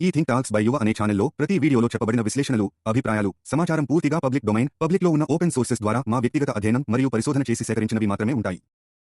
ఈ think talks by యువ అనే ఛానల్లో ప్రతి వీడియోలో చెప్పబడిన విశ్లేషణలు అభిప్రాయాలు సమాచారం పూర్తిగా పబ్లిక్ డొమైన్ పబ్లిక్లో ఉన్న ఓపెన్ సోర్సెస్ ద్వారా మా వ్యక్తిగత అధ్యయనం మరియు పరిశోధన చేసి సేకరించినవి మాత్రమే ఉంటాయి.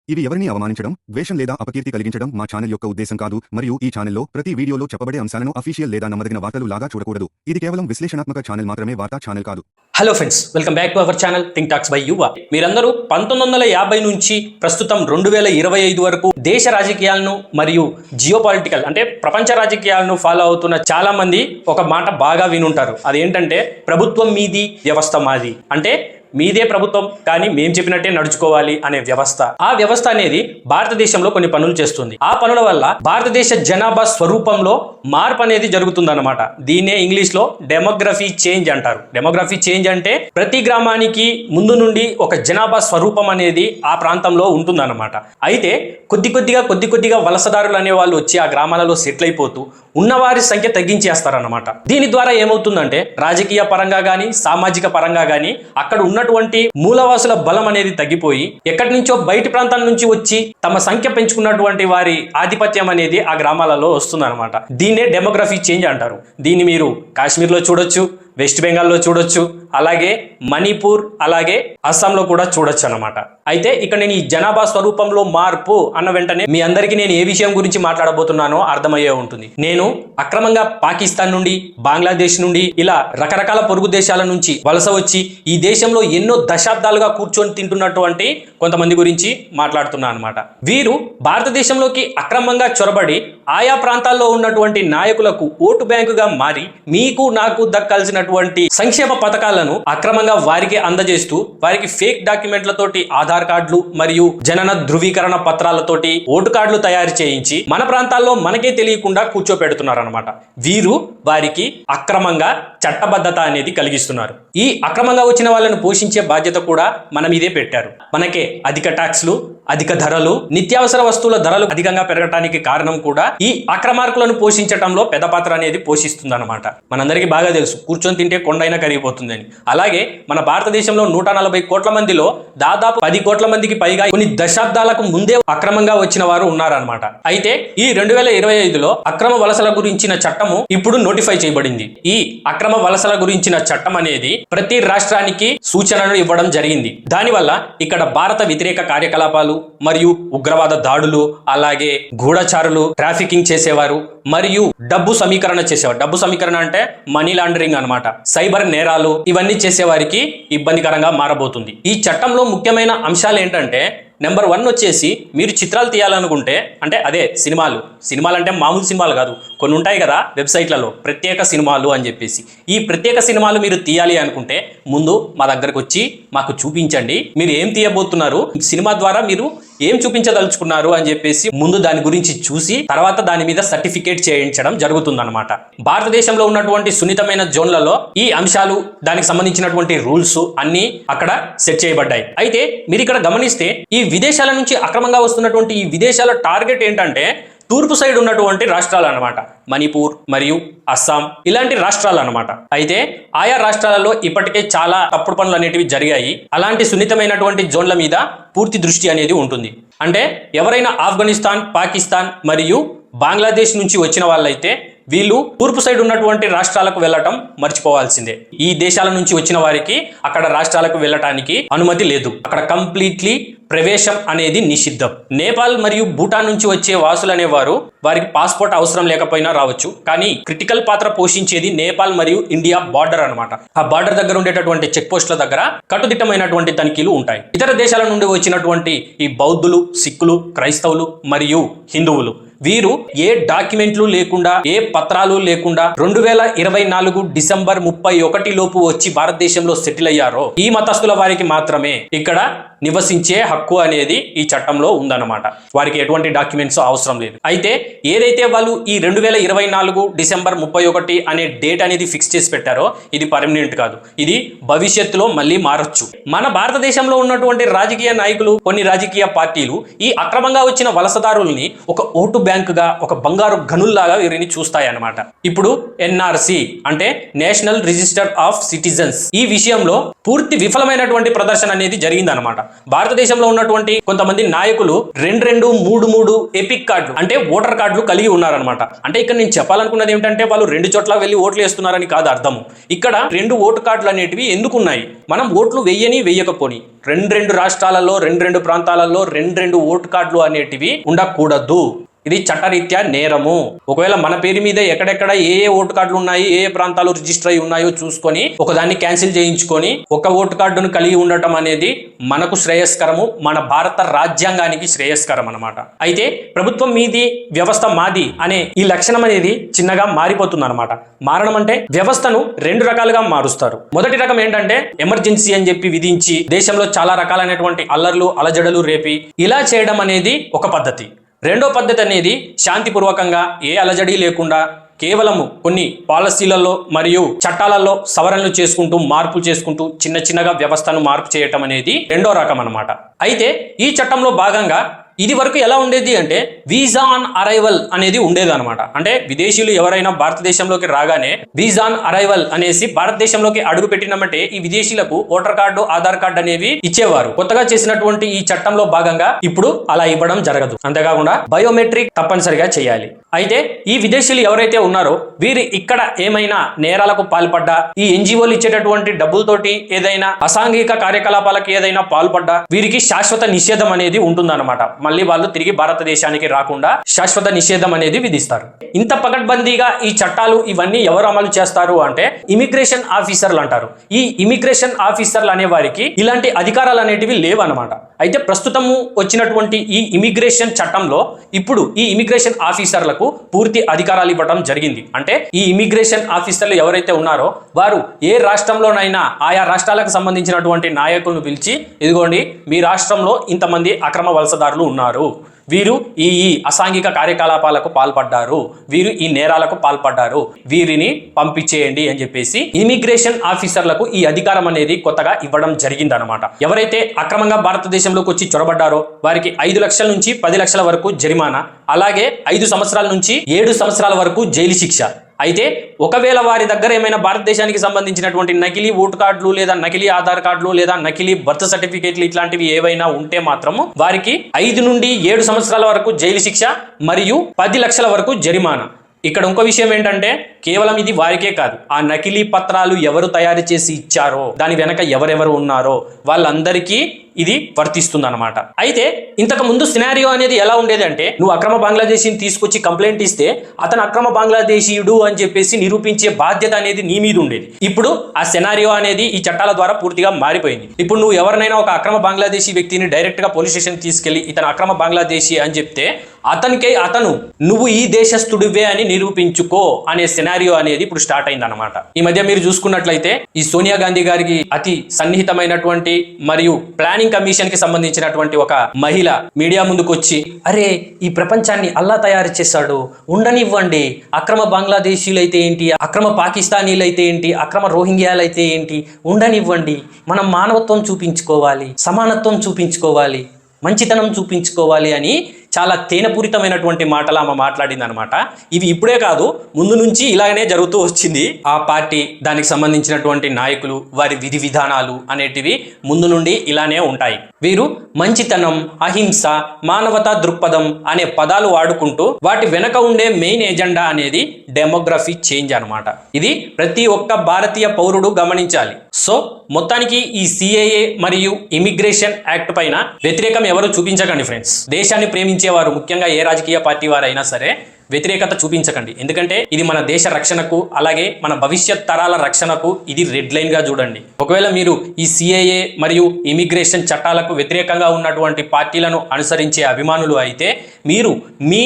ఇవి ఎవరిని అవమానించడం ద్వేషం లేదా అపకీర్తి కలిగించడం మా ఛానల్ యొక్క ఉద్దేశం కాదు మరియు ఈ ఛానల్లో ప్రతి వీడియోలో చెప్పబడే అంశాలను అఫీషియల్ లేదా నమ్మదగిన వార్తలు లాగా చూడకూడదు. ఇది కేవలం విశ్లేషణాత్మక ఛానల్ మాత్రమే వార్తా ఛానల్ కాదు. Hello friends welcome back to our channel think talks by Yuva మీరందరూ పంతొమ్మిది వందల యాభై నుంచి ప్రస్తుతం రెండు వేల ఇరవై ఐదు వరకు దేశ రాజకీయాలను మరియు జియోపాలిటికల్ అంటే ప్రపంచ రాజకీయాలను ఫాలో అవుతున్న చాలా మంది ఒక మాట బాగా వినుంటారు. అదేంటంటే ప్రభుత్వం మీది వ్యవస్థ మాది. అంటే మీదే ప్రభుత్వం కానీ మేం చెప్పినట్టే నడుచుకోవాలి అనే వ్యవస్థ. ఆ వ్యవస్థ అనేది భారతదేశంలో కొన్ని పనులు చేస్తుంది. ఆ పనుల వల్ల భారతదేశ జనాభా స్వరూపంలో మార్పు అనేది జరుగుతుందన్నమాట. దీన్నే ఇంగ్లీష్లో డెమోగ్రఫీ చేంజ్ అంటారు. డెమోగ్రఫీ చేంజ్ అంటే ప్రతి గ్రామానికి ముందు నుండి ఒక జనాభా స్వరూపం అనేది ఆ ప్రాంతంలో ఉంటుందన్నమాట. అయితే కొద్ది కొద్దిగా కొద్ది కొద్దిగా వలసదారులు అనే వాళ్ళు వచ్చి ఆ గ్రామాలలో సెటిల్ అయిపోతూ ఉన్నవారి సంఖ్య తగ్గించేస్తారన్నమాట. దీని ద్వారా ఏమవుతుందంటే రాజకీయ పరంగా కానీ సామాజిక పరంగా కానీ అక్కడ ఉన్న ఉన్నటువంటి మూలవాసుల బలం అనేది తగ్గిపోయి ఎక్కడి నుంచో బయటి ప్రాంతాల నుంచి వచ్చి తమ సంఖ్య పెంచుకున్నటువంటి వారి ఆధిపత్యం అనేది ఆ గ్రామాలలో వస్తుందన్నమాట. దీన్నే డెమోగ్రఫీ చేంజ్ అంటారు. దీన్ని మీరు కాశ్మీర్లో చూడొచ్చు వెస్ట్ బెంగాల్లో చూడొచ్చు అలాగే మణిపూర్ అలాగే అస్సాంలో కూడా చూడొచ్చు అనమాట అయితే ఇక్కడ నేను ఈ జనాభా స్వరూపంలో మార్పు అన్న వెంటనే మీ అందరికీ నేను ఏ విషయం గురించి మాట్లాడబోతున్నానో అర్థమయ్యే ఉంటుంది. నేను అక్రమంగా పాకిస్తాన్ నుండి బంగ్లాదేశ్ నుండి ఇలా రకరకాల పొరుగు దేశాల నుంచి వలస వచ్చి ఈ దేశంలో ఎన్నో దశాబ్దాలుగా కూర్చొని తింటున్నటువంటి కొంతమంది గురించి మాట్లాడుతున్నాను అనమాట వీరు భారతదేశంలోకి అక్రమంగా చొరబడి ఆయా ప్రాంతాల్లో ఉన్నటువంటి నాయకులకు ఓటు బ్యాంకుగా మారి మీకు నాకు దక్కాల్సినటువంటి సంక్షేమ పథకాలను అక్రమంగా వారికి అందజేస్తూ వారికి ఫేక్ డాక్యుమెంట్లతోటి ఆధార్ కార్డులు మరియు జనన ధృవీకరణ పత్రాలతోటి ఓటు కార్డులు తయారు చేయించి మన ప్రాంతాల్లో మనకే తెలియకుండా కూర్చోపెడుతున్నారు అనమాట వీరు వారికి అక్రమంగా చట్టబద్ధత అనేది కలిగిస్తున్నారు. ఈ అక్రమంగా వచ్చిన వాళ్ళను పోషించే బాధ్యత కూడా మన మీదే పెట్టారు. మనకే అధిక ట్యాక్స్లు అధిక ధరలు నిత్యావసర వస్తువుల ధరలు అధికంగా పెరగటానికి కారణం కూడా ఈ అక్రమార్కులను పోషించటంలో పెద్ద పాత్ర అనేది పోషిస్తుంది అనమాట మనందరికీ బాగా తెలుసు కూర్చొని తింటే కొండైనా కరిగిపోతుందని. అలాగే మన భారతదేశంలో నూట నలభై కోట్ల మందిలో దాదాపు పది కోట్ల మందికి పైగా కొన్ని దశాబ్దాలకు ముందే అక్రమంగా వచ్చిన వారు ఉన్నారనమాట అయితే ఈ రెండు వేల ఇరవై ఐదులో అక్రమ వలసల గురించిన చట్టము ఇప్పుడు నోటిఫై చేయబడింది. ఈ అక్రమ వలసల గురించిన చట్టం అనేది ప్రతి రాష్ట్రానికి సూచనలు ఇవ్వడం జరిగింది. దానివల్ల ఇక్కడ భారత వ్యతిరేక కార్యకలాపాలు మరియు ఉగ్రవాద దాడులు అలాగే గూఢచారులు ట్రాఫికింగ్ చేసేవారు మరియు డబ్బు సమీకరణ చేసేవారు. డబ్బు సమీకరణ అంటే మనీ లాండరింగ్ అన్నమాట. సైబర్ నేరాలు ఇవన్నీ చేసేవారికి ఇబ్బందికరంగా మారబోతుంది. ఈ చట్టంలో ముఖ్యమైన అంశాలు ఏంటంటే నెంబర్ వన్ వచ్చేసి మీరు చిత్రాలు తీయాలనుకుంటే అంటే అదే సినిమాలు సినిమాలు అంటే మామూలు సినిమాలు కాదు కొన్ని ఉంటాయి కదా వెబ్సైట్లలో ప్రత్యేక సినిమాలు అని చెప్పేసి. ఈ ప్రత్యేక సినిమాలు మీరు తీయాలి అనుకుంటే ముందు మా దగ్గరకు వచ్చి మాకు చూపించండి. మీరు ఏం తీయబోతున్నారు? సినిమా ద్వారా మీరు ఏం చూపించదలుచుకున్నారు అని చెప్పేసి ముందు దాని గురించి చూసి తర్వాత దాని మీద సర్టిఫికేట్ చేయించడం జరుగుతుందన్నమాట. భారతదేశంలో ఉన్నటువంటి సున్నితమైన జోన్లలో ఈ అంశాలు దానికి సంబంధించినటువంటి రూల్స్ అన్ని అక్కడ సెట్ చేయబడ్డాయి. అయితే మీరు ఇక్కడ గమనిస్తే ఈ విదేశాల నుంచి అక్రమంగా వస్తున్నటువంటి ఈ విదేశాల టార్గెట్ ఏంటంటే తూర్పు సైడ్ ఉన్నటువంటి రాష్ట్రాలు అనమాట మణిపూర్ మరియు అస్సాం ఇలాంటి రాష్ట్రాలు అనమాట అయితే ఆయా రాష్ట్రాలలో ఇప్పటికే చాలా తప్పుడు పనులు అనేటివి జరిగాయి. అలాంటి సున్నితమైనటువంటి జోన్ల మీద పూర్తి దృష్టి అనేది ఉంటుంది. అంటే ఎవరైనా ఆఫ్ఘనిస్తాన్ పాకిస్తాన్ మరియు బంగ్లాదేశ్ నుంచి వచ్చిన వాళ్ళైతే వీళ్ళు తూర్పు సైడ్ ఉన్నటువంటి రాష్ట్రాలకు వెళ్ళటం మర్చిపోవాల్సిందే. ఈ దేశాల నుంచి వచ్చిన వారికి అక్కడ రాష్ట్రాలకు వెళ్ళటానికి అనుమతి లేదు. అక్కడ కంప్లీట్లీ ప్రవేశం అనేది నిషిద్ధం. నేపాల్ మరియు భూటాన్ నుంచి వచ్చే వాసులు అనేవారు వారికి పాస్పోర్ట్ అవసరం లేకపోయినా రావచ్చు. కానీ క్రిటికల్ పాత్ర పోషించేది నేపాల్ మరియు ఇండియా బార్డర్ అన్నమాట. ఆ బార్డర్ దగ్గర ఉండేటటువంటి చెక్ పోస్టుల దగ్గర కట్టుదిట్టమైనటువంటి తనిఖీలు ఉంటాయి. ఇతర దేశాల నుండి వచ్చినటువంటి ఈ బౌద్ధులు సిక్కులు క్రైస్తవులు మరియు హిందువులు వీరు ఏ డాక్యుమెంట్లు లేకుండా ఏ పత్రాలు లేకుండా రెండు వేల ఇరవై నాలుగు డిసెంబర్ ముప్పై ఒకటి లోపు వచ్చి భారతదేశంలో సెటిల్ అయ్యారో ఈ మతస్థుల వారికి మాత్రమే ఇక్కడ నివసించే హక్కు అనేది ఈ చట్టంలో ఉందన్నమాట. వారికి ఎటువంటి డాక్యుమెంట్స్ అవసరం లేదు. అయితే ఏదైతే వాళ్ళు ఈ రెండు వేల ఇరవై నాలుగు డిసెంబర్ ముప్పై ఒకటి అనే డేట్ అనేది ఫిక్స్ చేసి పెట్టారో ఇది పర్మనెంట్ కాదు. ఇది భవిష్యత్తులో మళ్ళీ మారొచ్చు. మన భారతదేశంలో ఉన్నటువంటి రాజకీయ నాయకులు కొన్ని రాజకీయ పార్టీలు ఈ అక్రమంగా వచ్చిన వలసదారుల్ని ఒక ఓటు బ్యాంకుగా ఒక బంగారు గనుల్లాగా వీరిని చూస్తాయన్నమాట. ఇప్పుడు ఎన్ఆర్సి అంటే నేషనల్ రిజిస్టర్ ఆఫ్ సిటిజన్స్. ఈ విషయంలో పూర్తి విఫలమైనటువంటి ప్రదర్శన అనేది జరిగిందనమాట భారతదేశంలో ఉన్నటువంటి కొంతమంది నాయకులు రెండు రెండు మూడు మూడు ఎపిక్ కార్డులు అంటే ఓటర్ కార్డులు కలిగి ఉన్నారనమాట అంటే ఇక్కడ నేను చెప్పాలనుకున్నది ఏంటంటే వాళ్ళు రెండు చోట్ల వెళ్ళి ఓట్లు వేస్తున్నారని కాదు అర్థం ఇక్కడ రెండు ఓటు కార్డులు అనేటివి ఎందుకు ఉన్నాయి మనం ఓట్లు వెయ్యని వెయ్యకపోని రెండు రెండు రాష్ట్రాలలో రెండు రెండు ప్రాంతాలలో రెండు రెండు ఓటు కార్డులు అనేటివి ఉండకూడదు. ఇది చట్టరీత్యా నేరము. ఒకవేళ మన పేరు మీద ఎక్కడెక్కడ ఏ ఏ ఓటు కార్డులు ఉన్నాయి ఏ ఏ ప్రాంతాలు రిజిస్టర్ అయి ఉన్నాయో చూసుకొని ఒకదాన్ని క్యాన్సిల్ చేయించుకొని ఒక ఓటు కార్డును కలిగి ఉండటం అనేది మనకు శ్రేయస్కరము మన భారత రాజ్యాంగానికి శ్రేయస్కరం అనమాట అయితే ప్రభుత్వం మీది వ్యవస్థ మాది అనే ఈ లక్షణం అనేది చిన్నగా మారిపోతుంది అనమాట మారడం అంటే వ్యవస్థను రెండు రకాలుగా మారుస్తారు. మొదటి రకం ఏంటంటే ఎమర్జెన్సీ అని చెప్పి విధించి దేశంలో చాలా రకాలైనటువంటి అల్లర్లు అలజడలు రేపి ఇలా చేయడం అనేది ఒక పద్ధతి. రెండో పద్ధతి అనేది శాంతిపూర్వకంగా ఏ అలజడి లేకుండా కేవలము కొన్ని పాలసీలలో మరియు చట్టాలలో సవరణలు చేసుకుంటూ మార్పులు చేసుకుంటూ చిన్న చిన్నగా వ్యవస్థను మార్పు చేయటం అనేది రెండో రకం అన్నమాట. అయితే ఈ చట్టంలో భాగంగా ఇది వరకు ఎలా ఉండేది అంటే వీసా ఆన్ అరైవల్ అనేది ఉండేది అనమాట అంటే విదేశీయులు ఎవరైనా భారతదేశంలోకి రాగానే వీసా ఆన్ అరైవల్ అనేసి భారతదేశంలోకి అడుగు పెట్టినామంటే ఈ విదేశీయులకు ఓటర్ కార్డు ఆధార్ కార్డు అనేవి ఇచ్చేవారు. కొత్తగా చేసినటువంటి ఈ చట్టంలో భాగంగా ఇప్పుడు అలా ఇవ్వడం జరగదు. అంతేకాకుండా బయోమెట్రిక్ తప్పనిసరిగా చేయాలి. అయితే ఈ విదేశీయులు ఎవరైతే ఉన్నారో వీరి ఇక్కడ ఏమైనా నేరాలకు పాల్పడ్డా? ఈ ఎన్జిఓలు ఇచ్చేటటువంటి డబ్బులతోటి ఏదైనా అసాంఘిక కార్యకలాపాలకు ఏదైనా పాల్పడ్డా? వీరికి శాశ్వత నిషేధం అనేది ఉంటుందన్నమాట. మళ్ళీ వాళ్ళు తిరిగి భారతదేశానికి రాకుండా శాశ్వత నిషేధం అనేది విధిస్తారు. ఇంత పకడ్బందీగా ఈ చట్టాలు ఇవన్నీ ఎవరు అమలు చేస్తారు అంటే ఇమిగ్రేషన్ ఆఫీసర్లు అంటారు. ఈ ఇమిగ్రేషన్ ఆఫీసర్లు అనే వారికి ఇలాంటి అధికారాలు అనేటివి లేవు అనమాట అయితే ప్రస్తుతము వచ్చినటువంటి ఈ ఇమిగ్రేషన్ చట్టంలో ఇప్పుడు ఈ ఇమిగ్రేషన్ ఆఫీసర్లకు పూర్తి అధికారాలు ఇవ్వడం జరిగింది. అంటే ఈ ఇమిగ్రేషన్ ఆఫీసర్లు ఎవరైతే ఉన్నారో వారు ఏ రాష్ట్రంలోనైనా ఆయా రాష్ట్రాలకు సంబంధించినటువంటి నాయకులను పిలిచి ఇదిగోండి మీ రాష్ట్రంలో ఇంతమంది అక్రమ వలసదారులు ఉన్నారు. వీరు ఈ ఈ అసాంఘిక కార్యకలాపాలకు పాల్పడ్డారు. వీరు ఈ నేరాలకు పాల్పడ్డారు. వీరిని పంపించేయండి అని చెప్పేసి ఇమిగ్రేషన్ ఆఫీసర్లకు ఈ అధికారం అనేది కొత్తగా ఇవ్వడం జరిగిందనమాట ఎవరైతే అక్రమంగా భారతదేశంలోకి వచ్చి చొరబడ్డారో వారికి ఐదు లక్షల నుంచి పది లక్షల వరకు జరిమానా అలాగే ఐదు సంవత్సరాల నుంచి ఏడు సంవత్సరాల వరకు జైలు శిక్ష. అయితే ఒకవేళ వారి దగ్గర ఏమైనా భారతదేశానికి సంబంధించినటువంటి నకిలీ ఓటు కార్డులు లేదా నకిలీ ఆధార్ కార్డులు లేదా నకిలీ బర్త్ సర్టిఫికేట్లు ఇట్లాంటివి ఏవైనా ఉంటే మాత్రము వారికి ఐదు నుండి ఏడు సంవత్సరాల వరకు జైలు శిక్ష మరియు పది లక్షల వరకు జరిమానా. ఇక్కడ ఇంకో విషయం ఏంటంటే కేవలం ఇది వారికే కాదు. ఆ నకిలీ పత్రాలు ఎవరు తయారు చేసి ఇచ్చారో దాని వెనక ఎవరెవరు ఉన్నారో వాళ్ళందరికీ ఇది వర్తిస్తుంది అనమాట అయితే ఇంతకు ముందు సినారియో అనేది ఎలా ఉండేది అంటే నువ్వు అక్రమ బంగ్లాదేశీని తీసుకొచ్చి కంప్లైంట్ ఇస్తే అతను అక్రమ బంగ్లాదేశీయుడు అని చెప్పేసి నిరూపించే బాధ్యత అనేది నీ మీద ఉండేది. ఇప్పుడు ఆ సెనారియో అనేది ఈ చట్టాల ద్వారా పూర్తిగా మారిపోయింది. ఇప్పుడు నువ్వు ఎవరినైనా ఒక అక్రమ బంగ్లాదేశీ వ్యక్తిని డైరెక్ట్గా పోలీస్ స్టేషన్ తీసుకెళ్ళి ఇతను అక్రమ బంగ్లాదేశీ అని చెప్తే అతనికే అతను నువ్వు ఈ దేశస్థుడివే అని నిరూపించుకో అనే సినారియో అనేది ఇప్పుడు స్టార్ట్ అయింది అనమాట ఈ మధ్య మీరు చూసుకున్నట్లయితే ఈ సోనియా గాంధీ గారికి అతి సన్నిహితమైనటువంటి మరియు ప్లాన్ ప్లానింగ్ కమిషన్కి సంబంధించినటువంటి ఒక మహిళ మీడియా ముందుకు వచ్చి అరే ఈ ప్రపంచాన్ని అల్లా తయారు చేశాడు. ఉండనివ్వండి. అక్రమ బంగ్లాదేశీలు అయితే ఏంటి? అక్రమ పాకిస్తానీలు అయితే ఏంటి? అక్రమ రోహింగ్యాలు అయితే ఏంటి? ఉండనివ్వండి. మనం మానవత్వం చూపించుకోవాలి. సమానత్వం చూపించుకోవాలి. మంచితనం చూపించుకోవాలి అని చాలా తేనపూరితమైనటువంటి మాటలు ఆమె మాట్లాడింది అనమాట ఇవి ఇప్పుడే కాదు ముందు నుంచి ఇలాగనే జరుగుతూ వచ్చింది. ఆ పార్టీ దానికి సంబంధించినటువంటి నాయకులు వారి విధి విధానాలు అనేటివి ముందు నుండి ఇలానే ఉంటాయి. వీరు మంచితనం అహింస మానవతా దృక్పథం అనే పదాలు వాడుకుంటూ వాటి వెనక ఉండే మెయిన్ ఎజెండా అనేది డెమోగ్రఫీ చేంజ్ అనమాట. ఇది ప్రతి ఒక్క భారతీయ పౌరుడు గమనించాలి. సో మొత్తానికి ఈ సిఏఏ మరియు ఇమిగ్రేషన్ యాక్ట్ పైన వ్యతిరేకం ఎవరు చూపించకండి ఫ్రెండ్స్ దేశాన్ని ప్రేమించేవారు ముఖ్యంగా ఏ రాజకీయ పార్టీ వారైనా సరే వ్యతిరేకత చూపించకండి. ఎందుకంటే ఇది మన దేశ రక్షణకు అలాగే మన భవిష్యత్ తరాల రక్షణకు ఇది రెడ్ లైన్గా చూడండి. ఒకవేళ మీరు ఈ సిఏఏ మరియు ఇమిగ్రేషన్ చట్టాలకు వ్యతిరేకంగా ఉన్నటువంటి పార్టీలను అనుసరించే అభిమానులు అయితే మీరు మీ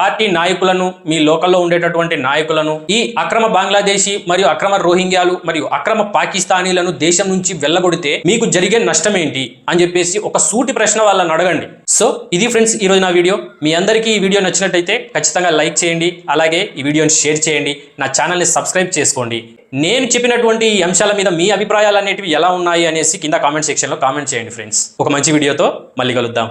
పార్టీ నాయకులను మీ లోకల్లో ఉండేటటువంటి నాయకులను ఈ అక్రమ బంగ్లాదేశీ మరియు అక్రమ రోహింగ్యాలు మరియు అక్రమ పాకిస్తానీలను దేశం నుంచి వెళ్ళగొడితే మీకు జరిగే నష్టం ఏంటి అని చెప్పేసి ఒక సూటి ప్రశ్న వాళ్ళని అడగండి. సో ఇది ఫ్రెండ్స్ ఈరోజు నా వీడియో. మీ అందరికీ ఈ వీడియో నచ్చినట్టయితే ఖచ్చితంగా లైక్ చేయండి అలాగే ఈ వీడియోని షేర్ చేయండి నా ఛానల్ని సబ్స్క్రైబ్ చేసుకోండి. నేను చెప్పినటువంటి ఈ అంశాల మీద మీ అభిప్రాయాలు అనేటివి ఎలా ఉన్నాయి అనేసి కింద కామెంట్ సెక్షన్లో కామెంట్ చేయండి ఫ్రెండ్స్. ఒక మంచి వీడియోతో మళ్ళీ కలుద్దాం.